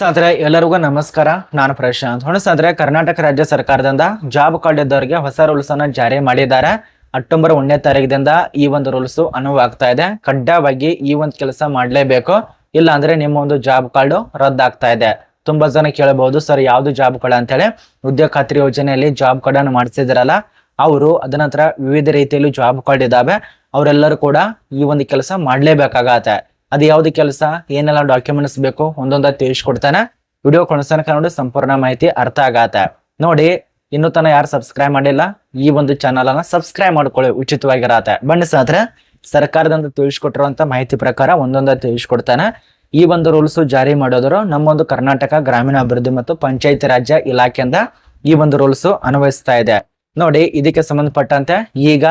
ಸಾದ್ರೆ ಎಲ್ಲರಿಗೂ ನಮಸ್ಕಾರ. ನಾನು ಪ್ರಶಾಂತ್. ಹೊಣಸಾದ್ರೆ ಕರ್ನಾಟಕ ರಾಜ್ಯ ಸರ್ಕಾರದಿಂದ ಜಾಬ್ ಕಾರ್ಡ್ ಇದ್ದವರಿಗೆ ಹೊಸ ರೂಲ್ಸ್ ಅನ್ನ ಜಾರಿ ಮಾಡಿದ್ದಾರೆ. ಅಕ್ಟೋಬರ್ ಒಂದನೇ ತಾರೀಕಿನಿಂದ ಈ ಒಂದು ರೂಲ್ಸ್ ಅನುವಾಗ್ತಾ ಇದೆ. ಕಡ್ಡಾಯವಾಗಿ ಈ ಒಂದು ಕೆಲಸ ಮಾಡಲೇಬೇಕು. ಇಲ್ಲ ಅಂದ್ರೆ ನಿಮ್ಮ ಒಂದು ಜಾಬ್ ಕಾರ್ಡ್ ರದ್ದಾಗ್ತಾ ಇದೆ. ತುಂಬಾ ಜನ ಕೇಳಬಹುದು, ಸರ್, ಯಾವ್ದು ಜಾಬ್ ಕಾರ್ಡ್? ಅಂತೇಳಿ. ಉದ್ಯೋಗ ಖಾತ್ರಿ ಯೋಜನೆಯಲ್ಲಿ ಜಾಬ್ ಕಾರ್ಡ್ ಅನ್ನು ಮಾಡಿಸಿದ್ರಲ್ಲ, ಅವರು ಅದನಂತರ ವಿವಿಧ ರೀತಿಯಲ್ಲಿ ಜಾಬ್ ಕಾರ್ಡ್ ಇದಾವೆ. ಅವರೆಲ್ಲರೂ ಕೂಡ ಈ ಒಂದು ಕೆಲಸ ಮಾಡ್ಲೇಬೇಕಾಗತ್ತೆ. ಅದು ಯಾವ್ದು ಕೆಲಸ? ಏನೆಲ್ಲ ಡಾಕ್ಯುಮೆಂಟ್ಸ್ ಬೇಕು? ಒಂದೊಂದ ತಿಳಿಸ್ಕೊಡ್ತಾನೆ. ವಿಡಿಯೋ ಕೊನೆಸನ ನೋಡಿ ಸಂಪೂರ್ಣ ಮಾಹಿತಿ ಅರ್ಥ ಆಗಾತ ನೋಡಿ, ಇನ್ನೂ ತನ ಯಾರು ಸಬ್ಸ್ಕ್ರೈಬ್ ಮಾಡಿಲ್ಲ, ಈ ಒಂದು ಚಾನಲ್ ಅನ್ನ ಸಬ್ಸ್ಕ್ರೈಬ್ ಮಾಡ್ಕೊಳ್ಳಿ, ಉಚಿತವಾಗಿರತ್ತೆ. ಬನ್ನಿ ಸಾದ್ರೆ ಸರ್ಕಾರದಿಂದ ತಿಳಿಸ್ಕೊಟ್ಟಿರುವಂತ ಮಾಹಿತಿ ಪ್ರಕಾರ ಒಂದೊಂದ ತಿಳಿಸ್ಕೊಡ್ತಾನೆ. ಈ ಒಂದು ರೂಲ್ಸ್ ಜಾರಿ ಮಾಡೋದ್ರು ನಮ್ಮೊಂದು ಕರ್ನಾಟಕ ಗ್ರಾಮೀಣ ಅಭಿವೃದ್ಧಿ ಮತ್ತು ಪಂಚಾಯತ್ ರಾಜ್ಯ ಇಲಾಖೆಯಿಂದ ಈ ಒಂದು ರೂಲ್ಸ್ ಅನ್ವಯಿಸ್ತಾ ಇದೆ. ನೋಡಿ, ಇದಕ್ಕೆ ಸಂಬಂಧಪಟ್ಟಂತೆ ಈಗ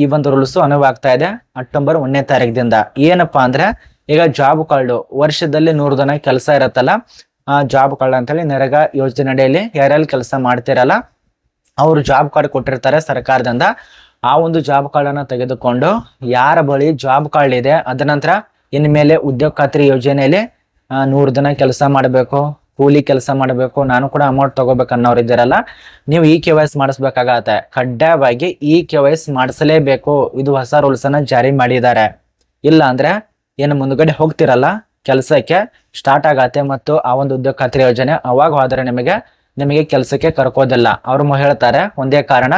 ಈ ಒಂದು ರೂಲ್ಸ್ ಅನುವಾಗ್ತಾ ಇದೆ. ಅಕ್ಟೋಬರ್ ಒಂದನೇ ತಾರೀಕಿನಿಂದ ಏನಪ್ಪಾ ಅಂದ್ರೆ, ಈಗ ಜಾಬ್ ಕಾರ್ಡ್ ವರ್ಷದಲ್ಲಿ ನೂರು ದಿನ ಕೆಲಸ ಇರತ್ತಲ್ಲ, ಆ ಜಾಬ್ ಕಾರ್ಡ್ ಅಂತೇಳಿ ನರೇಗಾ ಯೋಜನೆ ಅಡಿಯಲ್ಲಿ ಯಾರ್ಯಾರು ಕೆಲಸ ಮಾಡ್ತಿರಲ್ಲ, ಅವರು ಜಾಬ್ ಕಾರ್ಡ್ ಕೊಟ್ಟಿರ್ತಾರೆ ಸರ್ಕಾರದಿಂದ. ಆ ಒಂದು ಜಾಬ್ ಕಾರ್ಡ್ ಅನ್ನ ತೆಗೆದುಕೊಂಡು ಯಾರ ಬಳಿ ಜಾಬ್ ಕಾರ್ಡ್ ಇದೆ, ಅದ ನಂತರ ಇನ್ಮೇಲೆ ಉದ್ಯೋಗ ಖಾತ್ರಿ ಯೋಜನೆಯಲ್ಲಿ ನೂರು ದಿನ ಕೆಲಸ ಮಾಡಬೇಕು. ಕೂಲಿ ಕೆಲಸ ಮಾಡಬೇಕು, ನಾನು ಕೂಡ ಅಮೌಂಟ್ ತಗೋಬೇಕು ಅನ್ನೋರು ಇದ್ದೀರಲ್ಲ ನೀವು ಇ ಕೆ ವೈ ಎಸ್ ಮಾಡಿಸ್ಬೇಕಾಗತ್ತೆ. ಕಡ್ಡಾಯವಾಗಿ ಇ ಕೆ ವೈ ಎಸ್ ಮಾಡಿಸಲೇಬೇಕು. ಇದು ಹೊಸ ರೂಲ್ಸ್ ಅನ್ನ ಜಾರಿ ಮಾಡಿದ್ದಾರೆ. ಇಲ್ಲ ಅಂದ್ರೆ ಏನು ಮುಂದಗಡೆ ಹೋಗ್ತಿರಲ್ಲ, ಕೆಲಸಕ್ಕೆ ಸ್ಟಾರ್ಟ್ ಆಗತ್ತೆ ಮತ್ತು ಆ ಒಂದು ಉದ್ಯೋಗ ಖಾತ್ರಿ ಯೋಜನೆ ಅವಾಗ ಹೋದರೆ ನಿಮಗೆ ನಿಮಗೆ ಕೆಲಸಕ್ಕೆ ಕರ್ಕೋದಿಲ್ಲ. ಅವ್ರು ಹೇಳ್ತಾರೆ, ಒಂದೇ ಕಾರಣ,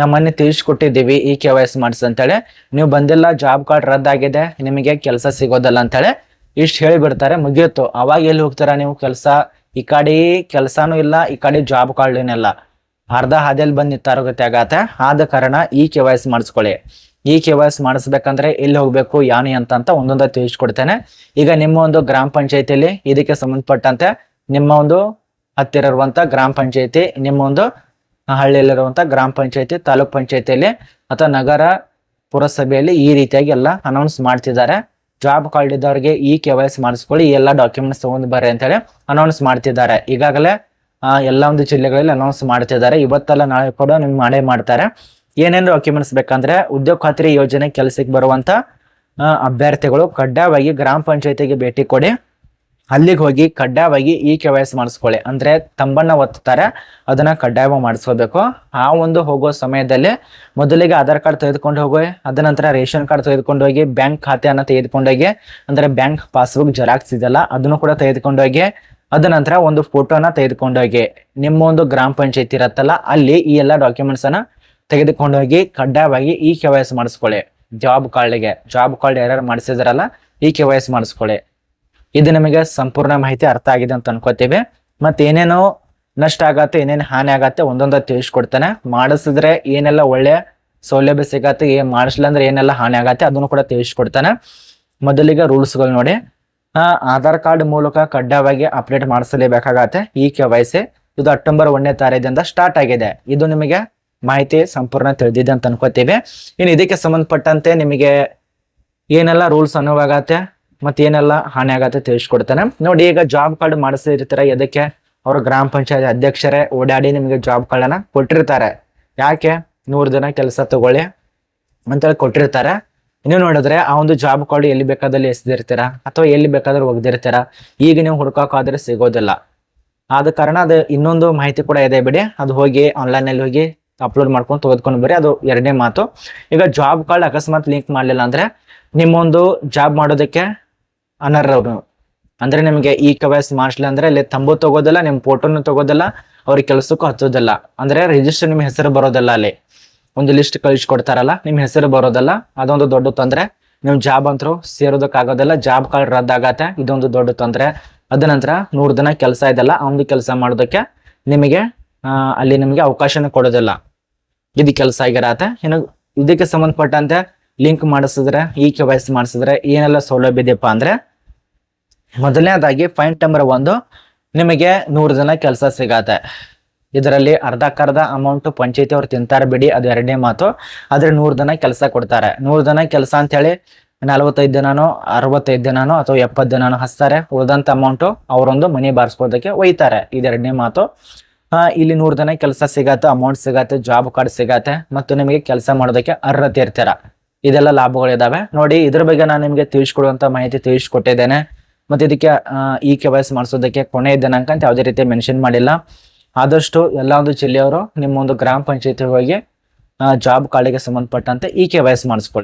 ನಮ್ಮನ್ನೇ ತಿಳಿಸ್ಕೊಟ್ಟಿದ್ದೀವಿ ಇ ಕೆ ವೈ ಎಸ್ ಮಾಡಿಸ್ ಅಂತೇಳಿ. ನೀವು ಬಂದಿಲ್ಲ ಜಾಬ್ ಕಾರ್ಡ್ ರದ್ದಾಗಿದೆ, ನಿಮಗೆ ಕೆಲಸ ಸಿಗೋದಿಲ್ಲ ಅಂತೇಳಿ. ಇಷ್ಟು ಹೇಳಿಬಿಡ್ತಾರೆ ಮುಗಿಯುತ್ತೋ. ಅವಾಗ ಎಲ್ಲಿ ಹೋಗ್ತಾರ ನೀವು ಕೆಲಸ? ಈ ಕಡೆ ಕೆಲಸನೂ ಇಲ್ಲ, ಈ ಕಡೆ ಜಾಬ್ ಕಾರ್ಡ್ ಏನಿಲ್ಲ ಅರ್ಧ ಹಾದಿಯಲ್ಲಿ ಬಂದು ನಿಂತಾರೋಗತ್ತೆ ಆಗತ್ತೆ ಆದ ಕಾರಣ ಈ ಕೆ ವೈ ಮಾಡಿಸ್ಕೊಳ್ಳಿ. ಈ ಕೆ ವೈ ಎಸ್ ಮಾಡಿಸ್ಬೇಕಂದ್ರೆ ಎಲ್ಲಿ ಹೋಗ್ಬೇಕು, ಯಾನಿ ಅಂತ ಅಂತ ಒಂದೊಂದ ತಿಳಿಸ್ಕೊಡ್ತೇನೆ. ಈಗ ನಿಮ್ಮ ಒಂದು ಗ್ರಾಮ ಪಂಚಾಯತಿಯಲ್ಲಿ ಇದಕ್ಕೆ ಸಂಬಂಧಪಟ್ಟಂತೆ ನಿಮ್ಮ ಒಂದು ಹತ್ತಿರ ಇರುವಂತ ಗ್ರಾಮ ಪಂಚಾಯತಿ, ನಿಮ್ಮ ಒಂದು ಹಳ್ಳಿಯಲ್ಲಿರುವಂತ ಗ್ರಾಮ ಪಂಚಾಯತಿ, ತಾಲೂಕ್ ಪಂಚಾಯತಿಯಲ್ಲಿ ಅಥವಾ ನಗರ ಪುರಸಭೆಯಲ್ಲಿ ಈ ರೀತಿಯಾಗಿ ಎಲ್ಲ ಅನೌನ್ಸ್ ಮಾಡ್ತಿದ್ದಾರೆ. ಜಾಬ್ ಕಾರ್ಡ್ ಇದ್ದವರಿಗೆ ಈ ಕೆ ವೈ ಸಿ ಮಾಡಿಸ್ಕೊಳ್ಳಿ ಎಲ್ಲ ಡಾಕ್ಯುಮೆಂಟ್ಸ್ ತಗೊಂಡು ಬರ್ರಿ ಅಂತೇಳಿ ಅನೌನ್ಸ್ ಮಾಡ್ತಿದ್ದಾರೆ. ಈಗಾಗಲೇ ಎಲ್ಲ ಒಂದು ಜಿಲ್ಲೆಗಳಲ್ಲಿ ಅನೌನ್ಸ್ ಮಾಡ್ತಿದ್ದಾರೆ. ಇವತ್ತೆಲ್ಲ ನಾಳೆ ಕೂಡ ನಿಮ್ಗೆ ಮಾಡೇ ಮಾಡ್ತಾರೆ. ಏನೇನು ಡಾಕ್ಯುಮೆಂಟ್ಸ್ ಬೇಕಂದ್ರೆ ಉದ್ಯೋಗ ಖಾತ್ರಿ ಯೋಜನೆ ಕೆಲಸಕ್ಕೆ ಬರುವಂತ ಅಭ್ಯರ್ಥಿಗಳು ಕಡ್ಡಾಯವಾಗಿ ಗ್ರಾಮ ಪಂಚಾಯತಿಗೆ ಭೇಟಿ ಕೊಡಿ. ಅಲ್ಲಿಗೆ ಹೋಗಿ ಕಡ್ಡಾಯವಾಗಿ ಈ ಕೆ ವೈ ಎಸ್ ಮಾಡಿಸ್ಕೊಳ್ಳಿ. ಅಂದ್ರೆ ತಂಬಣ್ಣ ಒತ್ತಾರೆ ಅದನ್ನ ಕಡ್ಡಾಯವಾಗಿ ಮಾಡಿಸ್ಕೋಬೇಕು ಆ ಒಂದು ಹೋಗೋ ಸಮಯದಲ್ಲಿ ಮೊದಲಿಗೆ ಆಧಾರ್ ಕಾರ್ಡ್ ತೆಗೆದುಕೊಂಡು ಹೋಗಿ ಅದ ನಂತರ ರೇಷನ್ ಕಾರ್ಡ್ ತೆಗೆದುಕೊಂಡು ಹೋಗಿ ಬ್ಯಾಂಕ್ ಖಾತೆಯನ್ನು ತೆಗೆದುಕೊಂಡೋಗಿ ಅಂದರೆ ಬ್ಯಾಂಕ್ ಪಾಸ್ಬುಕ್ ಜೆರಾಕ್ಸ್ ಇದೆಲ್ಲ ಅದನ್ನು ಕೂಡ ತೆಗೆದುಕೊಂಡೋಗಿ ಅದ ನಂತರ ಒಂದು ಫೋಟೋನ ತೆಗೆದುಕೊಂಡೋಗಿ ನಿಮ್ಮ ಒಂದು ಗ್ರಾಮ ಪಂಚಾಯತಿ ಇರತ್ತಲ್ಲ, ಅಲ್ಲಿ ಈ ಎಲ್ಲ ಡಾಕ್ಯುಮೆಂಟ್ಸ್ ಅನ್ನ ತೆಗೆದುಕೊಂಡೋಗಿ ಕಡ್ಡಾಯವಾಗಿ ಈ ಕೆ ವೈ ಎಸ್ ಮಾಡಿಸ್ಕೊಳ್ಳಿ. ಜಾಬ್ ಕಾರ್ಡ್ಗೆ, ಜಾಬ್ ಕಾರ್ಡ್ ಯಾರ್ಯಾರು ಮಾಡಿಸಿದಾರಲ್ಲ, ಈ ಕೆ ವೈ ಎಸ್ ಮಾಡಿಸ್ಕೊಳ್ಳಿ. ಇದು ನಿಮಗೆ ಸಂಪೂರ್ಣ ಮಾಹಿತಿ ಅರ್ಥ ಆಗಿದೆ ಅಂತ ಅನ್ಕೋತೀವಿ. ಮತ್ತೆ ಏನೇನೋ ನಷ್ಟ ಆಗತ್ತೆ, ಏನೇನು ಹಾನಿ ಆಗತ್ತೆ ಒಂದೊಂದ ತಿಳಿಸ್ಕೊಡ್ತಾನೆ. ಮಾಡಿಸಿದ್ರೆ ಏನೆಲ್ಲ ಒಳ್ಳೆ ಸೌಲಭ್ಯ ಸಿಗತ್ತೆ ಏನ್ ಮಾಡಿಸ್ಲಿಲ್ಲ ಅಂದ್ರೆ ಏನೆಲ್ಲ ಹಾನಿ ಆಗತ್ತೆ ಅದನ್ನು ಕೂಡ ತಿಳಿಸ್ಕೊಡ್ತಾನೆ. ಮೊದಲಿಗೆ ರೂಲ್ಸ್ಗಳು ನೋಡಿ. ಆಧಾರ್ ಕಾರ್ಡ್ ಮೂಲಕ ಕಡ್ಡಾಯವಾಗಿ ಅಪ್ಡೇಟ್ ಮಾಡಿಸಲೇಬೇಕಾಗತ್ತೆ. ಈ ಕೆ ವೈ ಸಿ ಇದು ಅಕ್ಟೋಬರ್ ಒಂದನೇ ತಾರೀಕಿಂದ ಸ್ಟಾರ್ಟ್ ಆಗಿದೆ. ಇದು ನಿಮಗೆ ಮಾಹಿತಿ ಸಂಪೂರ್ಣ ತಿಳಿದಿದೆ ಅಂತ ಅನ್ಕೋತೀವಿ. ಇನ್ನು ಇದಕ್ಕೆ ಸಂಬಂಧಪಟ್ಟಂತೆ ನಿಮಗೆ ಏನೆಲ್ಲ ರೂಲ್ಸ್ ಅನುವಾಗತ್ತೆ? ಮತ್ತೆ ಏನೆಲ್ಲ ಹಾನಿ ಆಗತ್ತೆ ತಿಳಿಸ್ಕೊಡ್ತಾನೆ. ನೋಡಿ, ಈಗ ಜಾಬ್ ಕಾರ್ಡ್ ಮಾಡಿಸಿರ್ತೀರ, ಎದಕ್ಕೆ? ಅವ್ರ ಗ್ರಾಮ ಪಂಚಾಯತ್ ಅಧ್ಯಕ್ಷರೇ ಓಡಾಡಿ ನಿಮಗೆ ಜಾಬ್ ಕಾರ್ಡನ್ನ ಕೊಟ್ಟಿರ್ತಾರೆ. ಯಾಕೆ? ನೂರು ದಿನ ಕೆಲಸ ತಗೊಳ್ಳಿ ಅಂತೇಳಿ ಕೊಟ್ಟಿರ್ತಾರೆ. ಇನ್ನು ನೋಡಿದ್ರೆ, ಆ ಒಂದು ಜಾಬ್ ಕಾರ್ಡ್ ಎಲ್ಲಿ ಬೇಕಾದಲ್ಲಿ ಎಸ್ದಿರ್ತೀರ? ಅಥವಾ ಎಲ್ಲಿ ಬೇಕಾದ್ರೂ ಒಗ್ದಿರ್ತೀರ ಈಗ ನೀವು ಹುಡ್ಕೋಕಾದ್ರೆ ಸಿಗೋದಿಲ್ಲ. ಆದ ಕಾರಣ ಅದು ಇನ್ನೊಂದು ಮಾಹಿತಿ ಕೂಡ ಇದೆ ಬಿಡಿ. ಅದು ಹೋಗಿ ಆನ್ಲೈನ್ ಅಲ್ಲಿ ಹೋಗಿ ಅಪ್ಲೋಡ್ ಮಾಡ್ಕೊಂಡು ತೆಗೆದುಕೊಂಡು ಬರ್ರಿ. ಅದು ಎರಡನೇ ಮಾತು. ಈಗ ಜಾಬ್ ಕಾರ್ಡ್ ಅಕಸ್ಮಾತ್ ಲಿಂಕ್ ಮಾಡಲಿಲ್ಲ ಅಂದ್ರೆ ನಿಮ್ಮೊಂದು ಜಾಬ್ ಮಾಡೋದಕ್ಕೆ ಅನರ್ಹರು ಅಂದ್ರೆ ನಿಮಗೆ ಈ ಕವೈಸ್ ಮಾಡಿಸ್ಲಿಲ್ಲ ಅಂದ್ರೆ ಇಲ್ಲಿ ತಂಬು ತಗೋದಿಲ್ಲ ನಿಮ್ಮ ಫೋಟೋನು ತಗೋದಿಲ್ಲ, ಅವ್ರಿಗೆ ಕೆಲಸಕ್ಕೂ ಹಚ್ಚೋದಿಲ್ಲ ಅಂದ್ರೆ ರಿಜಿಸ್ಟರ್ ನಿಮ್ಮ ಹೆಸರು ಬರೋದಿಲ್ಲ ಅಲ್ಲಿ. ಒಂದು ಲಿಸ್ಟ್ ಕಳಿಸ್ಕೊಡ್ತಾರಲ್ಲ ನಿಮ್ಮ ಹೆಸರು ಬರೋದಲ್ಲ, ಅದೊಂದು ದೊಡ್ಡ ತೊಂದರೆ. ನೀವು ಜಾಬ್ ಅಂತರೂ ಸೇರೋದಕ್ಕಾಗೋದಿಲ್ಲ ಜಾಬ್ ಕಾರ್ಡ್ ರದ್ದಾಗತ್ತೆ, ಇದೊಂದು ದೊಡ್ಡ ತೊಂದರೆ. ಅದ ನಂತರ ನೂರು ದಿನ ಕೆಲಸ ಇದೆಲ್ಲ ಒಂದು ಕೆಲಸ ಮಾಡೋದಕ್ಕೆ ನಿಮಗೆ ಅಲ್ಲಿ ನಿಮಗೆ ಅವಕಾಶನ ಕೊಡೋದಿಲ್ಲ. ಇದು ಕೆಲಸ ಆಗಿರತ್ತೆ. ಇನ್ನು ಇದಕ್ಕೆ ಸಂಬಂಧಪಟ್ಟಂತೆ ಲಿಂಕ್ ಮಾಡಿಸಿದ್ರೆ, ಈ ಕೆ ವೈ ಸಿ ಮಾಡಿಸಿದ್ರೆ ಏನೆಲ್ಲ ಸೌಲಭ್ಯ ಇದೆಯಪ್ಪ ಅಂದ್ರೆ ಮೊದಲನೇದಾಗಿ ಪಾಯಿಂಟ್ ನಂಬರ್ ಒಂದು, ನಿಮಗೆ ನೂರು ಜನ ಕೆಲಸ ಸಿಗತ್ತೆ. ಇದರಲ್ಲಿ ಅರ್ಧಕ್ಕರ್ಧ ಅಮೌಂಟ್ ಪಂಚಾಯತಿ ಅವ್ರು ತಿಂತಾರೆ ಬಿಡಿ, ಅದು ಎರಡನೇ ಮಾತು. ಆದ್ರೆ ನೂರು ಜನ ಕೆಲಸ ಕೊಡ್ತಾರೆ. ನೂರು ಜನ ಕೆಲಸ ಅಂತ ಹೇಳಿ ನಲವತ್ತೈದು ದಿನಾನೋ ಅರವತ್ತೈದು ದಿನಾನೋ ಅಥವಾ ಎಪ್ಪತ್ತು ದಿನಾನೋ ಹಚ್ತಾರೆ. ಉಳಿದಂತ ಅಮೌಂಟು ಅವರೊಂದು ಮನಿ ಬಾರಿಸ್ಕೊಳ್ಳೋದಕ್ಕೆ ಒಯ್ತಾರೆ. ಇದು ಎರಡನೇ ಮಾತು. ಇಲ್ಲಿ ನೂರು ಜನ ಕೆಲಸ ಸಿಗತ್ತೆ ಅಮೌಂಟ್ ಸಿಗತ್ತೆ ಜಾಬ್ ಕಾರ್ಡ್ ಸಿಗತ್ತೆ, ಮತ್ತು ನಿಮಗೆ ಕೆಲಸ ಮಾಡೋದಕ್ಕೆ ಅರ್ಹತೆ ಇರ್ತೀರ. ಇದೆಲ್ಲ ಲಾಭಗಳಿದಾವೆ ನೋಡಿ, ಇದ್ರ ಬಗ್ಗೆ ನಾನು ನಿಮಗೆ ತಿಳಿಸ್ಕೊಡುವಂತ ಮಾಹಿತಿ ತಿಳಿಸ್ಕೊಟ್ಟಿದ್ದೇನೆ. ಮತ್ತು ಇದಕ್ಕೆ ಇ ಕೆ ವೈ ಸಿ ಮಾಡಿಸೋದಕ್ಕೆ ಕೊನೆಯ ದಿನಾಂಕ ಅಂತ ಯಾವುದೇ ರೀತಿ ಮೆನ್ಷನ್ ಮಾಡಿಲ್ಲ. ಆದಷ್ಟು ಎಲ್ಲ ಒಂದು ಜಿಲ್ಲೆಯವರು ನಿಮ್ಮ ಒಂದು ಗ್ರಾಮ ಪಂಚಾಯತಿ ಹೋಗಿ ಜಾಬ್ ಕಾರ್ಡಿಗೆ ಸಂಬಂಧಪಟ್ಟಂತೆ ಇ ಕೆ ವೈ ಸಿ ಮಾಡಿಸ್ಕೊಳ್ಳಿ